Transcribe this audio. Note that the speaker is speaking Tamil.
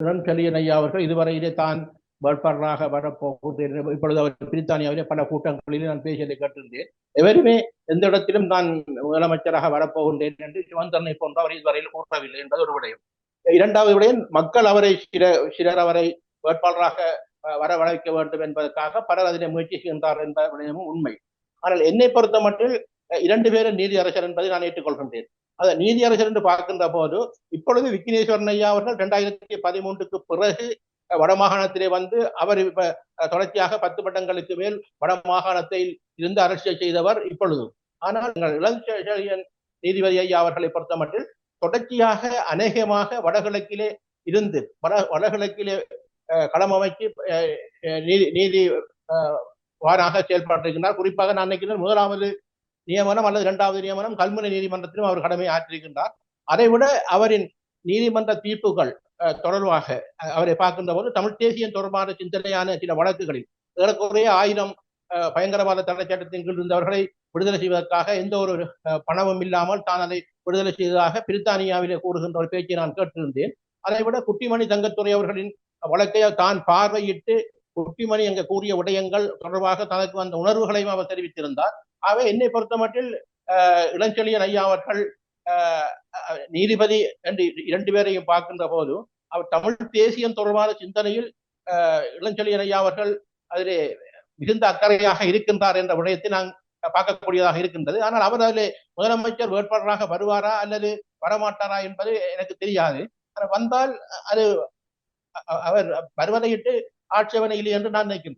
இளஞ்செழியன் ஐயா அவர்கள் இதுவரையிலே தான் வேட்பாளராக வரப்போகிறேன் இப்பொழுது அவர் பிரித்தானியாவிலே பல கூட்டங்களில் நான் பேசியதை கேட்டிருந்தேன். எவருமே எந்த இடத்திலும் நான் முதலமைச்சராக வரப்போகின்றேன் என்று சிவந்தனை போன்ற அவர் இதுவரையில் கூறவில்லை என்பது ஒரு விடயம். இரண்டாவது விடயம் மக்கள் அவரை சில சிலர் அவரை வேட்பாளராக வர வரவழைக்க வேண்டும் என்பதற்காக பலர் அதனை முயற்சி செய்கின்றார் என்ற விடயமும் உண்மை. ஆனால் என்னை பொறுத்த மட்டும் இரண்டு பேரும் நீதி அரசர் என்பதை நான் ஏற்றுக்கொள்கின்றேன். அதை நீதியரசர் என்று பார்க்கின்ற போது இப்பொழுது விக்னேஸ்வரன் ஐயா அவர்கள் இரண்டாயிரத்தி பதிமூன்றுக்கு பிறகு வடமாகாணத்திலே வந்து அவர் இப்ப தொடர்ச்சியாக பத்து பட்டங்களுக்கு மேல் வடமாகாணத்தில் இருந்து அரசியல் செய்தவர் இப்பொழுது. ஆனால் எங்கள் இளஞ்செழியன் நீதிபதி ஐயா அவர்களை பொறுத்தமட்டில் தொடர்ச்சியாக அநேகமாக வடகிழக்கிலே இருந்து வட வடகிழக்கிலே அஹ், நீதி நீதி அஹ், வாராக செயல்பட்டிருக்கின்றார். குறிப்பாக நான் நினைக்கிறேன் முதலாவது நியமனம் அல்லது இரண்டாவது நியமனம் கல்முனை நீதிமன்றத்திலும் அவர் கடமை ஆற்றியிருக்கின்றார் அதைவிட அவரின் நீதிமன்ற தீர்ப்புகள் அஹ், தொடர்பாக அவரை பார்க்கின்ற போது தமிழ் தேசியம் தொடர்பான சிந்தனையான சில வழக்குகளில் ஏறக்குறைய ஆயிரம் பயங்கரவாத தடை சட்டத்தின் கீழ் இருந்தவர்களை விடுதலை செய்வதற்காக எந்த ஒரு பணமும் இல்லாமல் தான் அதை விடுதலை செய்ததாக பிரித்தானியாவிலே கூறுகின்ற ஒரு பேச்சை நான் கேட்டிருந்தேன். அதை விட குட்டிமணி தங்கத்துறை அவர்களின் வழக்கை தான் பார்வையிட்டு குட்டிமணி அங்கே கூறிய விடயங்கள் தொடர்பாக தனக்கு வந்த உணர்வுகளையும் அவர் தெரிவித்திருந்தார். ஆகவே என்னை பொறுத்தமட்டில் அஹ், இளஞ்செழியன் ஐயா அவர்கள் நீதிபதி என்று இரண்டு பேரையும் பார்க்கின்ற போது அவர் தமிழ் தேசியம் தொடர்பான சிந்தனையில் இளஞ்செழியன் ஐயா அவர்கள் அதிலே மிகுந்த அக்கறையாக இருக்கின்றார் என்ற விடயத்தை நான் பார்க்கக்கூடியதாக இருக்கின்றது. ஆனால் அவர் அதிலே முதலமைச்சர் வேட்பாளராக வருவாரா அல்லது வரமாட்டாரா என்பது எனக்கு தெரியாது. வந்தால் அது அவர் வருவதையிட்டு ஆட்சேபனை இல்லை என்று நான் நினைக்கின்றேன்.